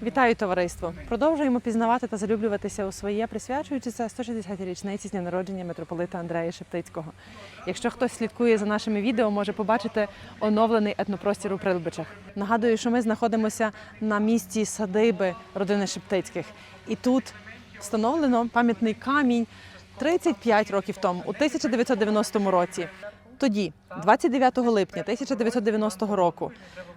Вітаю товариство! Продовжуємо пізнавати та залюблюватися у своє, присвячуючи це 160-й річниці з дня народження митрополита Андрея Шептицького. Якщо хтось слідкує за нашими відео, може побачити оновлений етнопростір у Прилбичах. Нагадую, що ми знаходимося на місці садиби родини Шептицьких, і тут встановлено пам'ятний камінь 35 років тому, у 1990 році. Тоді, 29 липня 1990 року,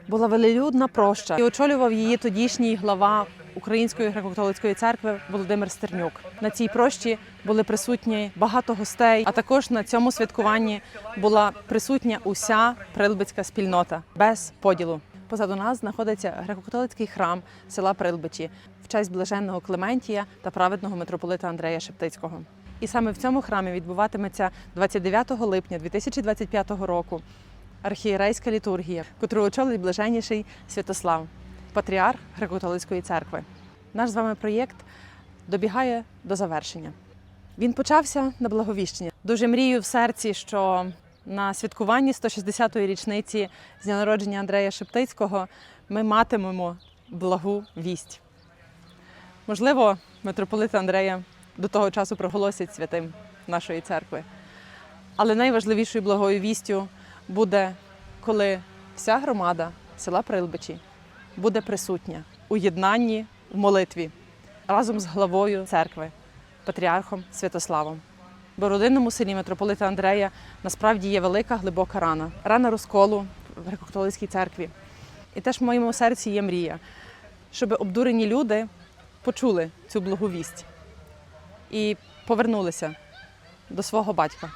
була велелюдна проща і очолював її тодішній глава Української греко-католицької церкви Володимир Стернюк. На цій прощі були присутні багато гостей, а також на цьому святкуванні була присутня уся прилбицька спільнота без поділу. Позаду нас знаходиться греко-католицький храм села Прилбичі в честь блаженного Клементія та праведного митрополита Андрея Шептицького. І саме в цьому храмі відбуватиметься 29 липня 2025 року архієрейська літургія, котру очолить блаженніший Святослав, патріарх Греко-католицької церкви. Наш з вами проєкт добігає до завершення. Він почався на благовіщення. Дуже мрію в серці, що на святкуванні 160-ї річниці з дня народження Андрея Шептицького ми матимемо благу вість. Можливо, митрополита Андрея до того часу проголосять святим нашої церкви. Але найважливішою благою вістю буде, коли вся громада села Прилбичі буде присутня у єднанні в молитві разом з главою церкви, патріархом Святославом. Бо родинному селі митрополита Андрея насправді є велика глибока рана, рана розколу в греко-католицькій церкві. І теж в моєму серці є мрія, щоб обдурені люди почули цю благу вість і повернулися до свого батька.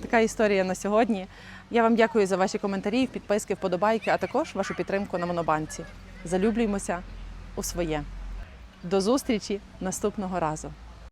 Така історія на сьогодні. Я вам дякую за ваші коментарі, підписки, вподобайки, а також вашу підтримку на монобанці. Залюблюємося у своє. До зустрічі наступного разу.